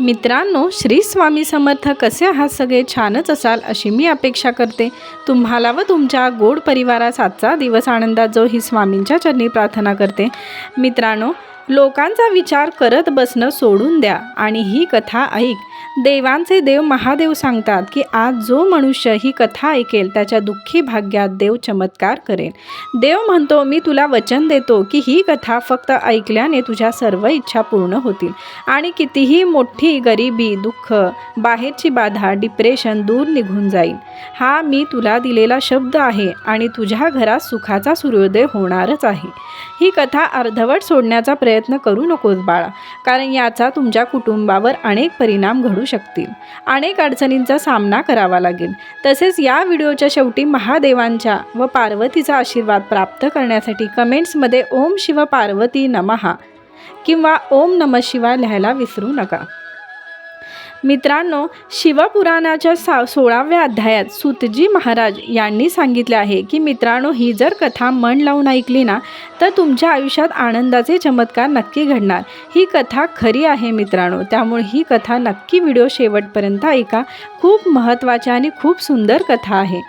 मित्रांनो श्री स्वामी समर्थ कसे आहात? सगळे छानच असाल अशी मी अपेक्षा करते. तुम्हाला व तुमच्या गोड परिवारास आजचा दिवस आनंदात जो ही स्वामींच्या चरणी प्रार्थना करते. मित्रांनो लोकांचा विचार करत बसणं सोडून द्या आणि ही कथा ऐक. देवांचे देव महादेव सांगतात की आज जो मनुष्य ही कथा ऐकेल त्याच्या दुःखी भाग्यात देव चमत्कार करेल. देव म्हणतो मी तुला वचन देतो की ही कथा फक्त ऐकल्याने तुझ्या सर्व इच्छा पूर्ण होतील. आणि कितीही मोठी गरिबी दुःख बाहेरची बाधा डिप्रेशन दूर निघून जाईल. हा मी तुला दिलेला शब्द आहे आणि तुझ्या घरात सुखाचा सूर्योदय होणारच आहे. ही कथा अर्धवट सोडण्याचा प्रयत्न प्रयत्न करू नकोस बाळा कारण याचा तुमच्या कुटुंबावर अनेक परिणाम घडू शकतील. अनेक अडचणींचा सामना करावा लागेल. तसेच या व्हिडिओच्या शेवटी महादेवांच्या व पार्वतीचा आशीर्वाद प्राप्त करण्यासाठी कमेंट्समध्ये ओम शिव पार्वती नमहा किंवा ओम नम शिवाय लिहायला विसरू नका. मित्रांनो शिवपुराणाच्या सा सोळाव्या अध्यायात सुतजी महाराज यांनी सांगितले आहे की मित्रांनो ही जर कथा मन लावून ऐकली ना तर तुमच्या आयुष्यात आनंदाचे चमत्कार नक्की घडणार. ही कथा खरी आहे मित्रांनो. त्यामुळे ही कथा नक्की व्हिडिओ शेवटपर्यंत ऐका. खूप महत्त्वाच्या आणि खूप सुंदर कथा आहे.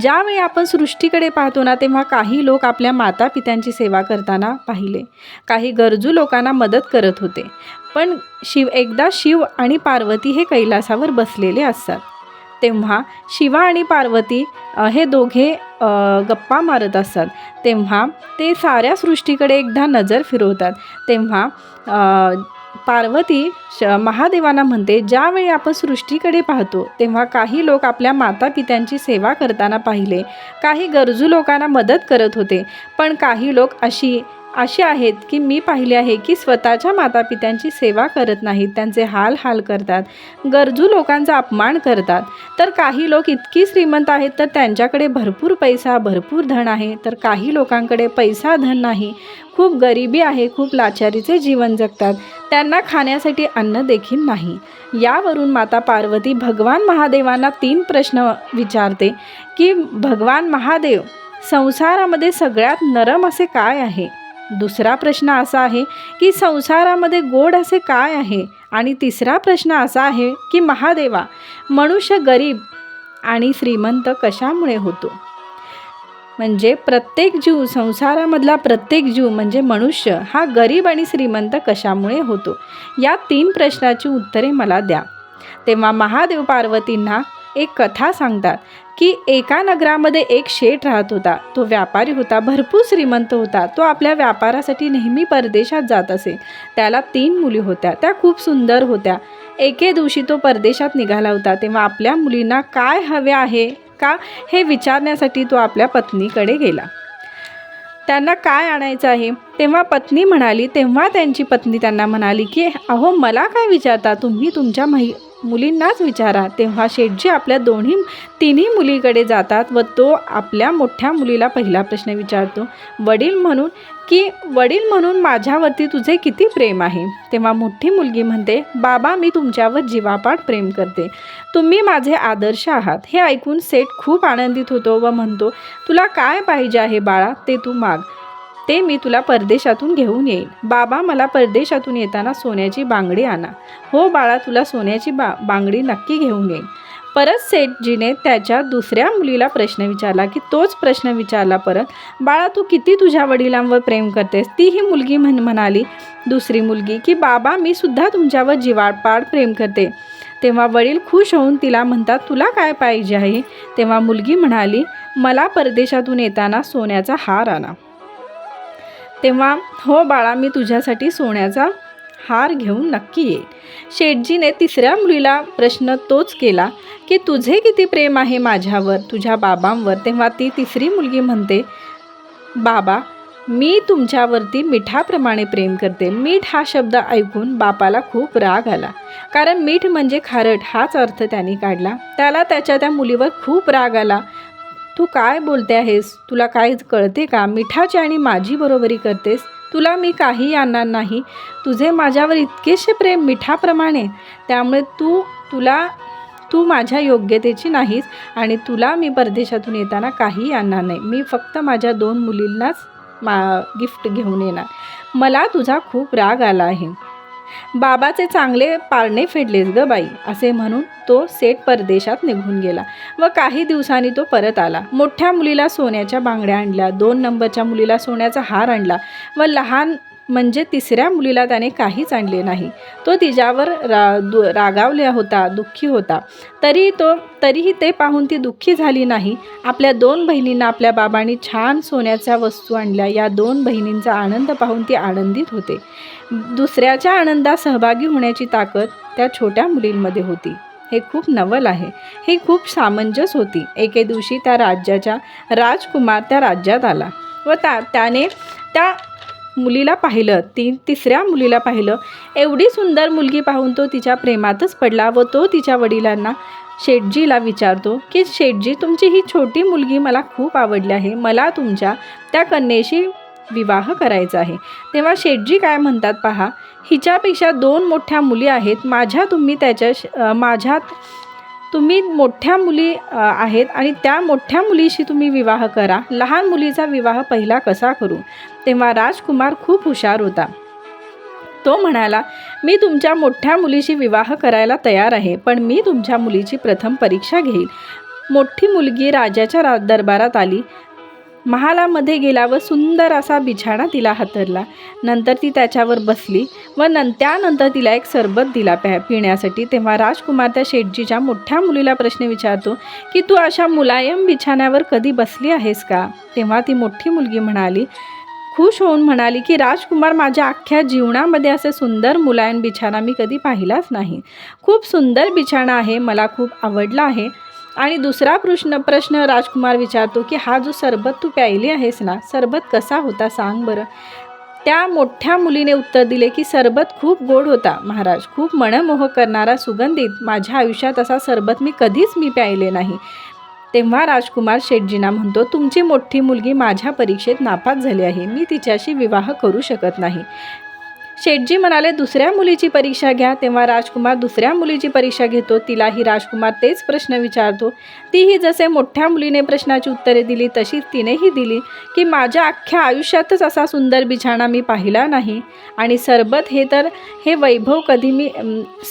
ज्यावेळी आपण सृष्टीकडे पाहतो ना तेव्हा काही लोक आपल्या मातापित्यांची सेवा करताना पाहिले. काही गरजू लोकांना मदत करत होते. पण शिव एकदा शिव आणि पार्वती हे कैलासावर बसलेले असतात. तेव्हा शिवा आणि पार्वती हे दोघे गप्पा मारत असतात. तेव्हा ते साऱ्या सृष्टीकडे एकदा नजर फिरवतात. तेव्हा पार्वती श महादेवांना म्हणते ज्यावेळी आपण सृष्टीकडे पाहतो तेव्हा काही लोक आपल्या मातापित्यांची सेवा करताना पाहिले. काही गरजू लोकांना मदत करत होते पण काही लोक अशी असे आहेत की मी पाहिले आहे की स्वतःच्या मातापित्यांची सेवा करत नाहीत. त्यांचे हाल हाल करतात. गरजू लोकांचा अपमान करतात. तर काही लोक इतकी श्रीमंत आहेत तर त्यांच्याकडे भरपूर पैसा भरपूर धन आहे. तर काही लोकांकडे पैसा धन नाही. खूप गरिबी आहे खूप लाचारीचे जीवन जगतात. त्यांना खाण्यासाठी अन्न देखील नाही. यावरून माता पार्वती भगवान महादेवांना तीन प्रश्न विचारते की भगवान महादेव संसारामध्ये सगळ्यात नरम असे काय आहे? दुसरा प्रश्न असा आहे की संसारामध्ये गोड असे काय आहे? आणि तिसरा प्रश्न असा आहे की महादेवा मनुष्य गरीब आणि श्रीमंत कशामुळे होतो? म्हणजे प्रत्येक जीव संसारामधला प्रत्येक जीव म्हणजे मनुष्य हा गरीब आणि श्रीमंत कशामुळे होतो? या तीन प्रश्नाची उत्तरे मला द्या. तेव्हा महादेव पार्वतींना एक कथा सांगतात. की एका नगरामध्ये एक शेठ राहत होता. तो व्यापारी होता भरपूर श्रीमंत होता. तो आपल्या व्यापारासाठी नेहमी परदेशात जात असे. त्याला तीन मुली होत्या. त्या खूप सुंदर होत्या. एके दिवशी तो परदेशात निघाला होता. तेव्हा आपल्या मुलींना काय हवे आहे का हे विचारण्यासाठी तो आपल्या पत्नीकडे गेला. त्यांना काय आणायचं आहे? तेव्हा पत्नी म्हणाली तेव्हा त्यांची पत्नी त्यांना म्हणाली की अहो मला काय विचारता? तुम्ही तुमच्या महि मुलींनाच विचारा. तेव्हा शेठजी आपल्या दोन्ही तिन्ही मुलीकडे जातात व तो आपल्या मोठ्या मुलीला पहिला प्रश्न विचारतो. वडील म्हणून की वडील म्हणून माझ्यावरती तुझे किती प्रेम आहे? तेव्हा मोठी मुलगी म्हणते बाबा मी तुमच्यावर जीवापाठ प्रेम करते. तुम्ही माझे आदर्श आहात. हे ऐकून सेठ खूप आनंदित होतो व म्हणतो तुला काय पाहिजे आहे बाळा? ते तू माग. ते मी तुला परदेशातून घेऊन येईन. बाबा मला परदेशातून येताना सोन्याची बांगडी आणा. हो बाळा तुला सोन्याची बा बांगडी नक्की घेऊन येईन. परत सेठजीने त्याच्या दुसऱ्या मुलीला प्रश्न विचारला की तोच प्रश्न विचारला परत बाळा तू किती तुझ्या वडिलांवर प्रेम करतेस? ती ही मुलगी म्हण म्हणाली दुसरी मुलगी की बाबा मी सुद्धा तुमच्यावर जिवाळपाड प्रेम करते. तेव्हा वडील खुश होऊन तिला म्हणतात तुला काय पाहिजे आहे? तेव्हा मुलगी म्हणाली मला परदेशातून येताना सोन्याचा हार आणा. तेव्हा हो बाळा मी तुझ्यासाठी सोन्याचा हार घेऊन नक्की येईल शेटजीने तिसऱ्या मुलीला प्रश्न तोच केला की तुझे किती प्रेम आहे माझ्यावर तुझ्या बाबांवर? तेव्हा ती तिसरी मुलगी म्हणते बाबा मी तुमच्यावरती मिठाप्रमाणे प्रेम करते. मीठ हा शब्द ऐकून बापाला खूप राग आला. कारण मीठ म्हणजे खारट हाच अर्थ त्यांनी काढला. त्याला त्याच्या त्या मुलीवर खूप राग आला. तू काय बोलते आहेस? तुला काय कळते का? मिठाची आणि माझी बरोबरी करतेस? तुला मी काही आणणार नाही. तुझे माझ्यावर इतकेसे प्रेम मिठाप्रमाणे. त्यामुळे तू तुला तू माझ्या योग्यतेची नाहीस आणि तुला मी परदेशातून येताना काही आणणार नाही. मी फक्त माझ्या दोन मुलींनाच मा गिफ्ट घेऊन येणार. मला तुझा खूप राग आला आहे. बाबाचे चांगले पारणे फेडलेस ग बाई असे म्हणून तो सेट परदेशात निघून गेला व काही दिवसांनी तो परत आला. मोठ्या मुलीला सोन्याच्या बांगड्या आणल्या दोन नंबरच्या मुलीला सोन्याचा हार आणला व लहान म्हणजे तिसऱ्या मुलीला त्याने काहीच आणले नाही. तो तिच्यावर रा दु रागावला होता दुःखी होता. तरी तो तरीही ते पाहून ती दुःखी झाली नाही. आपल्या दोन बहिणींना आपल्या बाबांनी छान सोन्याच्या वस्तू आणल्या. या दोन बहिणींचा आनंद पाहून ती आनंदित होते. दुसऱ्याच्या आनंदात सहभागी होण्याची ताकद त्या छोट्या मुलींमध्ये होती. हे खूप नवल आहे. ही खूप सामंजस होती. एके दिवशी त्या राज्याच्या राजकुमार त्या राज्यात आला व त्या त्याने त्या मुलीला पाहिलं ती तिसऱ्या मुलीला पाहिलं. एवढी सुंदर मुलगी पाहून तो तिच्या प्रेमातच पडला व तो तिच्या वडिलांना शेटजीला विचारतो की शेटजी तुमची ही छोटी मुलगी मला खूप आवडली आहे. मला तुमच्या त्या कन्येशी विवाह करायचा आहे. तेव्हा शेटजी काय म्हणतात पहा हिच्यापेक्षा दोन मोठ्या मुली आहेत. माझ्या तुम्ही त्याच्या माझ्यात तुम्ही मोठ्या मुली आहेत आणि त्या मोठ्या मुलीशी तुम्ही विवाह करा. लहान मुलीचा विवाह पहिला कसा करू? तेव्हा राजकुमार खूप हुशार होता. तो म्हणाला मी तुमच्या मोठ्या मुलीशी विवाह करायला तयार आहे पण मी तुमच्या मुलीची प्रथम परीक्षा घेईल. मोठी मुलगी राजाच्या रा दरबारात आली. महालामध्ये गेला व सुंदर असा बिछाणा तिला हातरला. नंतर ती त्याच्यावर बसली व न त्यानंतर तिला एक सरबत दिला प्या पिण्यासाठी. तेव्हा राजकुमार त्या शेठजीच्या मोठ्या मुलीला प्रश्न विचारतो की तू अशा मुलायम बिछाण्यावर कधी बसली आहेस का? तेव्हा ती मोठी मुलगी म्हणाली खुश होऊन म्हणाली की राजकुमार माझ्या अख्ख्या जीवनामध्ये असे सुंदर मुलायम बिछाणा मी कधी पाहिलाच नाही. खूप सुंदर बिछाणा आहे मला खूप आवडला आहे. आणि दुसरा प्रश्न प्रश्न राजकुमार विचारतो की हा जो सरबत तू प्यायली आहेस ना सरबत कसा होता सांग बरं त्या मोठ्या मुलीने उत्तर दिले की सरबत खूप गोड होता महाराज. खूप मनमोहक करणारा सुगंधित. माझ्या आयुष्यात असा सरबत मी कधीच मी प्यायले नाही तेव्हा राजकुमार शेठजींना म्हणतो तुमची मोठी मुलगी माझ्या परीक्षेत नापास झाली आहे. मी तिच्याशी विवाह करू शकत नाही. शेठजी म्हणाले दुसऱ्या मुलीची परीक्षा घ्या. तेव्हा राजकुमार दुसऱ्या मुलीची परीक्षा घेतो तिलाही राजकुमार तेच प्रश्न विचारतो. तीही जसे मोठ्या मुलीने प्रश्नाची उत्तरे दिली तशीच तिनेही दिली की माझ्या अख्ख्या आयुष्यातच असा सुंदर बिछाणा मी पाहिला नाही. आणि सरबत हे तर हे वैभव कधी मी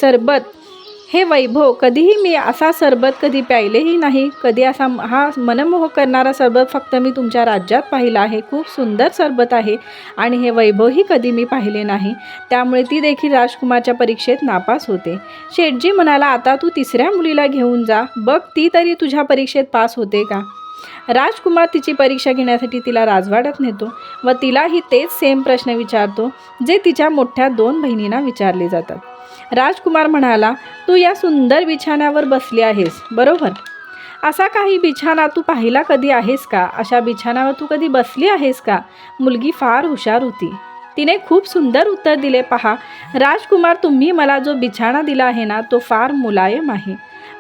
सरबत हे वैभव कधीही मी असा सरबत कधी प्यायलेही नाही कधी असा म- हा मनमोहक करणारा सरबत फक्त मी तुमच्या राज्यात पाहिला आहे. खूप सुंदर सरबत आहे आणि हे वैभवही कधी मी पाहिले नाही. त्यामुळे ती देखील राजकुमारच्या परीक्षेत नापास होते. शेठजी म्हणाला आता तू तिसऱ्या मुलीला घेऊन जा. बघ ती तरी तुझ्या परीक्षेत पास होते का? राजकुमार तिची परीक्षा घेण्यासाठी तिला राजवाड्यात नेतो व तिलाही तेच सेम प्रश्न विचारतो जे तिच्या मोठ्या दोन बहिणींना विचारले जातात. राजकुमार म्हणाला तू या सुंदर बिछाण्यावर बसली आहेस बरोबर? असा काही बिछाना तू पाहिला कधी आहेस का? अशा बिछाण्यावर तू कधी बसली आहेस का? मुलगी फार हुशार होती. तिने खूप सुंदर उत्तर दिले पहा राजकुमार तुम्ही मला जो बिछाणा दिला आहे ना तो फार मुलायम आहे.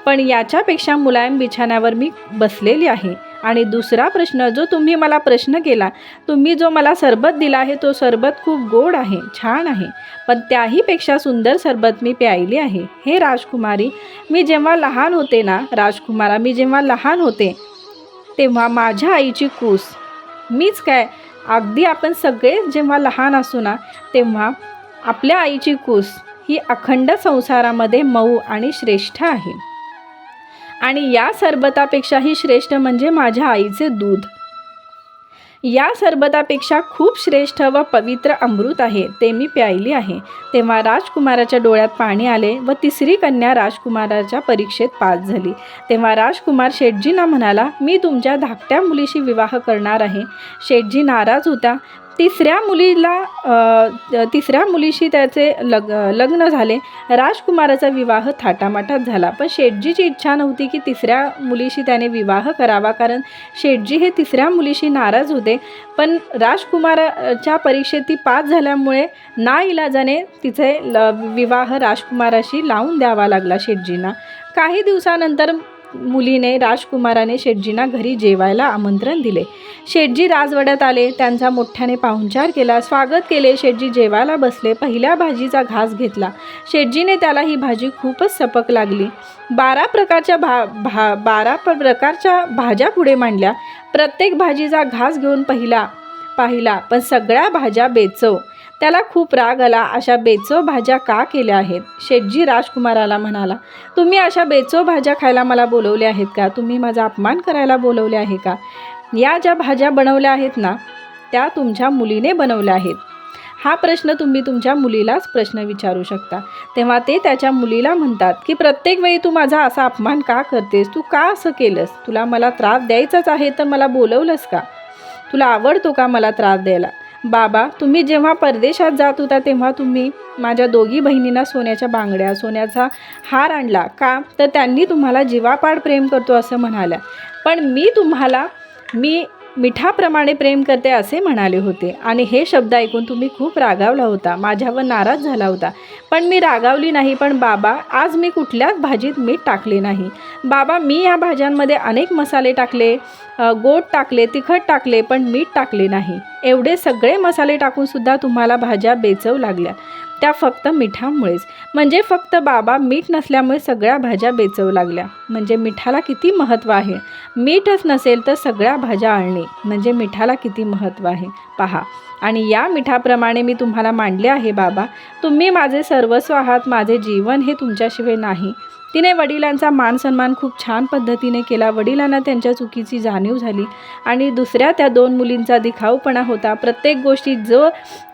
पण याच्यापेक्षा मुलायम बिछाण्यावर मी बसलेली आहे. आणि दुसरा प्रश्न जो तुम्ही मला प्रश्न केला तुम्ही जो मला सरबत दिला आहे तो सरबत खूप गोड आहे छान आहे पण त्याहीपेक्षा सुंदर सरबत मी प्यायली आहे. हे राजकुमारी मी जेव्हा लहान होते ना राजकुमारा मी जेव्हा लहान होते तेव्हा माझ्या आईची कूस. मीच काय अगदी आपण सगळे जेव्हा लहान असू ना तेव्हा आपल्या आईची कूस ही अखंड संसारामध्ये मऊ आणि श्रेष्ठ आहे. आणि या सरबतापेक्षाही श्रेष्ठ म्हणजे माझ्या आईचे दूध. या सरबतापेक्षा खूप श्रेष्ठ व पवित्र अमृत आहे ते मी प्यायली आहे. तेव्हा राजकुमाराच्या डोळ्यात पाणी आले व तिसरी कन्या राजकुमाराच्या परीक्षेत पास झाली. तेव्हा राजकुमार शेठजींना म्हणाला मी तुमच्या धाकट्या मुलीशी विवाह करणार आहे. शेठजी नाराज होता. तिसऱ्या मुलीला तिसऱ्या मुलीशी त्याचे लग लग्न झाले. राजकुमाराचा विवाह थाटामाटात झाला. पण शेटजीची इच्छा नव्हती की तिसऱ्या मुलीशी त्याने विवाह करावा कारण शेटजी हे तिसऱ्या मुलीशी नाराज होते. पण राजकुमाराच्या परीक्षेत ती पास झाल्यामुळे नाईलाजाने तिचे ल विवाह राजकुमाराशी लावून द्यावा लागला शेटजींना. काही दिवसानंतर मुलीने राजकुमाराने शेटजींना घरी जेवायला आमंत्रण दिले. शेटजी राजवड्यात आले त्यांचा मोठ्याने पाहुणचार केला स्वागत केले शेटजी जेवायला बसले पहिल्या भाजीचा घास घेतला. शेटजीने त्याला ही भाजी खूपच सपक लागली. बारा प्रकारच्या भा भा बारा प- प्रकारच्या भाज्या पुढे मांडल्या. प्रत्येक भाजीचा घास घेऊन पहिला पाहिला पण सगळ्या भाज्या बेचव. त्याला खूप राग आला. अशा बेचव भाज्या का केल्या आहेत? शेटजी राजकुमाराला म्हणाला तुम्ही अशा बेचव भाज्या खायला मला बोलवल्या आहेत का? तुम्ही माझा अपमान करायला बोलवले आहे का? या ज्या भाज्या बनवल्या आहेत ना त्या तुमच्या मुलीने बनवल्या आहेत. हा प्रश्न तुम्ही तुमच्या मुलीलाच प्रश्न विचारू शकता. तेव्हा ते त्याच्या मुलीला म्हणतात की प्रत्येक वेळी तू माझा असा अपमान का करतेस? तू का असं केलंस? तुला मला त्रास द्यायचाच आहे तर मला बोलवलंस का? तुला आवडतो का मला त्रास द्यायला? बाबा तुम्ही जेव्हा परदेशात जात होता तेव्हा तुम्ही माझ्या दोघी बहिणींना सोन्याच्या बांगड्या सोन्याचा हार आणला का? तर त्यांनी तुम्हाला जीवापाड प्रेम करतो असं म्हणाल्या. पण मी तुम्हाला मी मिठाप्रमाणे प्रेम करते असे म्हणाले होते. आणि हे शब्द ऐकून तुम्ही खूप रागावला होता. माझ्यावर नाराज झाला होता. पण मी रागावली नाही पण बाबा आज मी कुठल्याच भाजीत मीठ टाकले नाही. बाबा मी या भाज्यांमध्ये अनेक मसाले टाकले गोड टाकले तिखट टाकले पण मीठ टाकले नाही. एवढे सगळे मसाले टाकूनसुद्धा तुम्हाला भाज्या बेचव लागल्या. त्या फक्त मिठामुळेच. म्हणजे फक्त बाबा मीठ नसल्यामुळे सगळ्या भाज्या बेचवू लागल्या. म्हणजे मिठाला किती महत्त्व आहे? मीठच नसेल तर सगळ्या भाज्या आणणे. म्हणजे मिठाला किती महत्त्व आहे? पहा. आणि या मिठाप्रमाणे मी तुम्हाला मांडले आहे बाबा. तुम्ही माझे सर्वस्व आहात. माझे जीवन हे तुमच्याशिवाय नाही. तिने वडिलांचा मान सन्मान खूप छान पद्धतीने केला. वडिलांना त्यांच्या चुकीची जाणीव झाली आणि दुसऱ्या त्या दोन मुलींचा दिखाऊपणा होता. प्रत्येक गोष्टी जो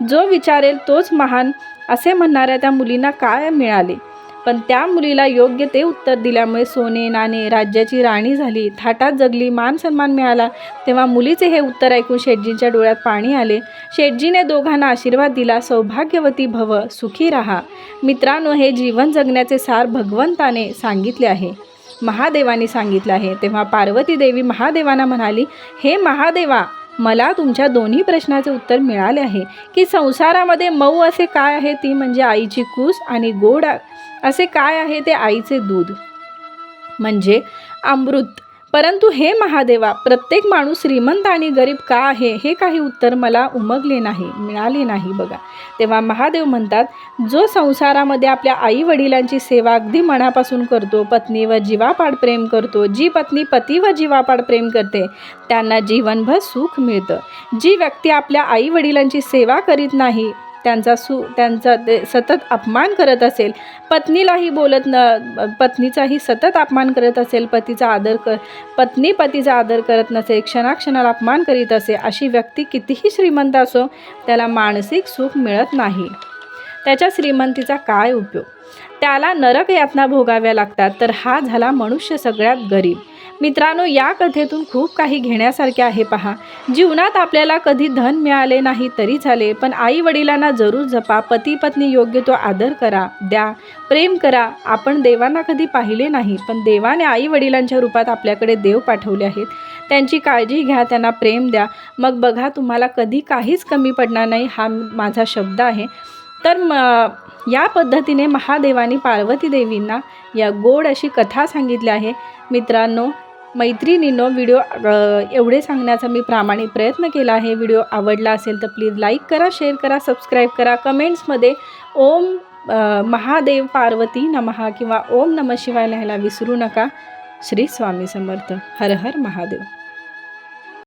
जो विचारेल तोच महान असे म्हणणाऱ्या त्या मुलींना काय मिळाले? पण त्या मुलीला योग्य ते उत्तर दिल्यामुळे सोने नाणे राज्याची राणी झाली. थाटात जगली मान सन्मान मिळाला. तेव्हा मुलीचे हे उत्तर ऐकून शेटजींच्या डोळ्यात पाणी आले. शेटजीने दोघांना आशीर्वाद दिला सौभाग्यवती भव सुखी राहा. मित्रांनो हे जीवन जगण्याचे सार भगवंताने सांगितले आहे. महादेवाने सांगितलं आहे. तेव्हा पार्वती देवी महादेवांना म्हणाली हे महादेवा मला तुमच्या दोन्ही प्रश्नाचे उत्तर मिळाले आहे. की संसारामध्ये मऊ असे काय आहे? ती म्हणजे आईची कूस आणि गोड असे काय आहे ते आईचे दूध? म्हणजे अमृत. परंतु हे महादेवा प्रत्येक माणूस श्रीमंत आणि गरीब का आहे हे काही उत्तर मला उमगले नाही मिळाले नाही बघा. तेव्हा महादेव म्हणतात जो संसारामध्ये आपल्या आई वडिलांची सेवा अगदी मनापासून करतो पत्नीवर जीवापाड प्रेम करतो जी पत्नी पती व जीवापाड प्रेम करते त्यांना जीवनभर सुख मिळतं. जी व्यक्ती आपल्या आई वडिलांची सेवा करीत नाही त्यांचा सु त्यांचा ते सतत अपमान करत असेल. पत्नीलाही बोलत न पत्नीचाही सतत अपमान करत असेल पतीचा आदर कर पत्नी पतीचा आदर करत नसेल क्षणाक्षणाला अपमान करीत असे अशी व्यक्ती कितीही श्रीमंत असो त्याला मानसिक सुख मिळत नाही. त्याच्या श्रीमंतीचा काय उपयोग? त्याला नरक यातना भोगाव्या लागतात. तर हा झाला मनुष्य सगळ्यात गरीब. मित्रांनो या कथेतून खूप काही घेण्यासारखे आहे पहा. जीवनात आपल्याला कधी धन मिळाले नाही तरी झाले पण आई वडिलांना जरूर जपा. पती पत्नी योग्य तो आदर करा द्या. प्रेम करा. आपण देवांना कधी पाहिले नाही पण देवाने आई वडिलांच्या रूपात आपल्याकडे देव पाठवले आहेत. त्यांची काळजी घ्या त्यांना प्रेम द्या. मग बघा तुम्हाला कधी काहीच कमी पडणार नाही हा माझा शब्द आहे. तर म या पद्धतीने महादेवानी पार्वती देवींना या गोड अशी कथा सांगितली आहे. मित्रांनो मैत्रिणींनो व्हिडिओ एवढे सांगण्याचा मी प्रामाणिक प्रयत्न केला आहे. व्हिडिओ आवडला असेल तर प्लीज लाईक करा शेअर करा सबस्क्राईब करा. कमेंट्समध्ये ओम महादेव पार्वती नमहा किंवा ओम नम शिवाय लिहायला विसरू नका. श्री स्वामी समर्थ. हर हर महादेव.